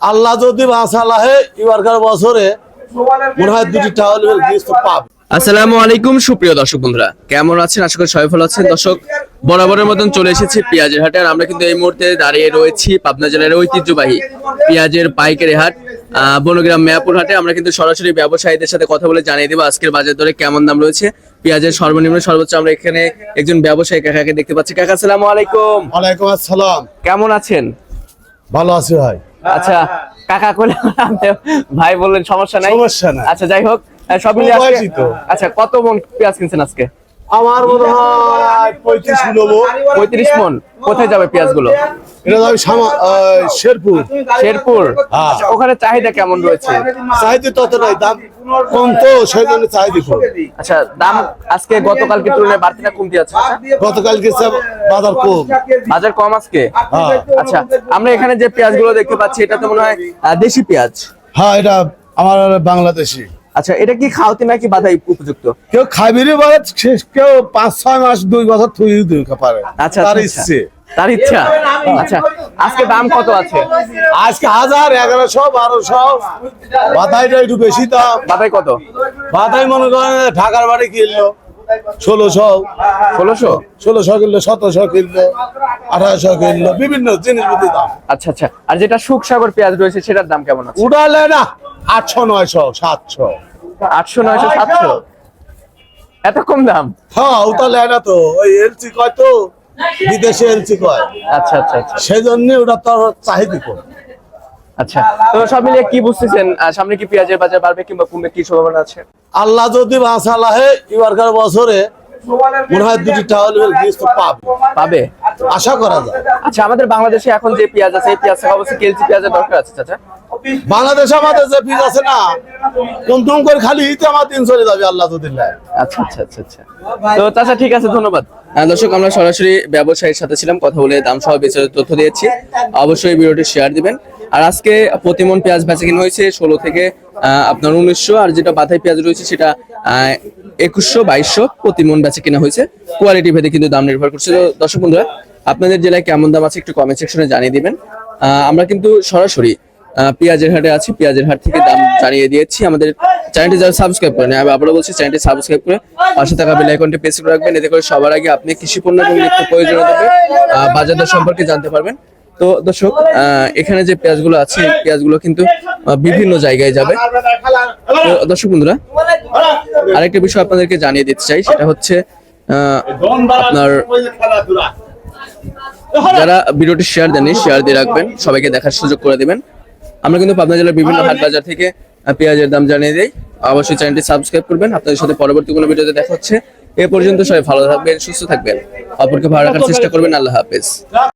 আল্লাহ যদি বাঁচালাহে এবারকার বছরে মনে হয় দুটি টাওয়াল গৃহস্থ পাবে। আসসালামু আলাইকুম সুপ্রিয় দর্শক বন্ধুরা। কেমন আছেন? আশা করি সবাই ভালো আছেন। দর্শক বরাবরের মতন চলে এসেছি পেঁয়াজের হাটে আর আমরা কিন্তু এই মুহূর্তে দাঁড়িয়ে রয়েছি পাবনা জেলার ঐতিহ্যবাহী পেঁয়াজের পাইকারি হাট আহ, বনগ্রাম মেয়াপুর হাটে। আমরা কিন্তু সরাসরি ব্যবসায়ীদের সাথে কথা বলে জানিয়ে দেবো আজকের বাজার দরে কেমন দাম রয়েছে। পেঁয়াজের সর্বনিম্ন সর্বোচ্চ আমরা এখানে একজন ব্যবসায়ী কাকাকে দেখতে পাচ্ছি। কাকা আসসালামু আলাইকুম। ওয়ালাইকুম আসসালাম। কেমন আছেন? ভালো আছি ভাই। আচ্ছা কাকা কইলে ভাই বললেন সমস্যা নাই। সমস্যা নাই। আচ্ছা যাই হোক সব আজকে- আচ্ছা কত মন পেঁয়াজ কিনছেন আজকে? আমার মনে হয় পঁয়ত্রিশ নেব। পঁয়ত্রিশ মন। কোথায় যাবে পেঁয়াজগুলো এটা যাবে শেরপুর। শেরপুর? হ্যাঁ। আচ্ছা, ওখানে চাহিদা কেমন রয়েছে? চাহিদা তত নাই দাম কম তো সেই জন্য চাহিদা আচ্ছা দাম আজকে গতকালকে তুলনায় বাড়তি না কমতি আছে? গতকালকে বাজার কম। বাজার কম আজকে? হ্যাঁ। আচ্ছা আমরা এখানে যে পেঁয়াজগুলো দেখতে পাচ্ছি এটা তো মনে হয় দেশি পেঁয়াজ। হ্যাঁ এটা আমার বাংলাদেশি। আচ্ছা এটা কি খাওয়াতে নাকি বাধাই উপযুক্ত? কেউ খাবিরে সে- কেউ পাঁচ ছয় মাস দুই বছর থুই দুই পারে। আচ্ছা তার আচ্ছা, ইচ্ছে। তার ইচ্ছা। আচ্ছা আজকে দাম কত আছে? আজকে হাজার এগারোশো বারোশো। বাতাইটা একটু বেশি দাম। বাধাই কত? বাতাই মনে করেন ঢাকার বাড়ি কিনলো। ষোলোশো। ষোলোশো? ষোলোশো কিনলো সতেরোশো কিনলো আঠারোশো কিনলো বিভিন্ন জিনিসপত্র দাম। আচ্ছা আচ্ছা। আর যেটা সুখসাগর পেঁয়াজ রয়েছে সেটার দাম কেমন আছে? উড়ালে না আটশো নয়শো সাতশো। আটশো নয়শো সাতশো? এত কম দাম? হ্যাঁ না তো ওই এলসি কয় তো? বিদেশে এলসি কয়। আচ্ছা আচ্ছা আচ্ছা। সেই জন্য ওটা তো চাহিদা কম। আচ্ছা। তো সব মিলিয়ে কি বুঝতেছেন? সামনে কি পেঁয়াজের বাজার বাড়বে কিংবা কমবে কি সম্ভাবনা আছে? আল্লাহ যদি এবারকার বছরে মনে হয় দুটি টাওয়াল গৃহস্থ পাবে। পাবে। আশা করা যায়। আচ্ছা আমাদের বাংলাদেশে এখন যে পেঁয়াজ আছে এই পেঁয়াজ অবশ্যই কেজি পেঁয়াজের দরকার আছে চাচা? বাংলাদেশে আমাদের যে আছে না করে খালি ইতে আমার দিন চলে যাবে আল্লাহ যদি আচ্ছা আচ্ছা আচ্ছা আচ্ছা। তো চাচা ঠিক আছে ধন্যবাদ। আহ, দর্শক আমরা সরাসরি ব্যবসায়ীর সাথে ছিলাম কথা বলে দাম সহ বিস্তারিত তথ্য দিয়েছি। অবশ্যই ভিডিওটি শেয়ার দিবেন। আর আজকে প্রতিমন পেঁয়াজ বেচা কিনা হয়েছে ষোলো থেকে আপনার উনিশশো, আর যেটা বাধাই পেঁয়াজ রয়েছে সেটা একুশশো, বাইশশো প্রতিমন বেচা কিনা হয়েছে। কোয়ালিটি ভেদে কিন্তু দাম নির্ভর করছে। তো দর্শক বন্ধুরা, আপনাদের জেলায় কেমন দাম আছে একটু কমেন্ট সেকশনে জানিয়ে দিবেন। আমরা কিন্তু সরাসরি পেঁয়াজের হাটে আছি। পেঁয়াজের হাট থেকে দাম জানিয়ে দিয়েছি। আমাদের চ্যানেলটি যারা সাবস্ক্রাইব করেন, আমি আবারও বলছি চ্যানেলটি সাবস্ক্রাইব করে পাশে থাকা বেল আইকনটি প্রেস করে রাখবেন। এতে করে সবার আগে আপনি কৃষি পণ্য এবং নিত্য প্রয়োজনীয় বাজার দর সম্পর্কে জানতে পারবেন। তো দর্শক এখানে যে পেঁয়াজগুলো আছে পেঁয়াজগুলো কিন্তু বিভিন্ন জায়গায় যাবে। তো দর্শক বন্ধুরা, আরেকটা বিষয় আপনাদেরকে জানিয়ে দিতে চাই, সেটা হচ্ছে আপনার যারা ভিডিওটি শেয়ার দেননি শেয়ার দিয়ে রাখবেন, সবাইকে দেখার সুযোগ করে দিবেন। আমরা কিন্তু পাবনা জেলার বিভিন্ন হাট বাজার থেকে পেঁয়াজের দাম জানিয়ে দিই। অবশ্যই চ্যানেলটি সাবস্ক্রাইব করবেন। আপনাদের সাথে পরবর্তী কোনো ভিডিওতে দেখা হচ্ছে। এ পর্যন্ত সবাই ভালো থাকবেন, সুস্থ থাকবেন। অপরকে ভালো রাখার চেষ্টা করবেন। আল্লাহ হাফেজ।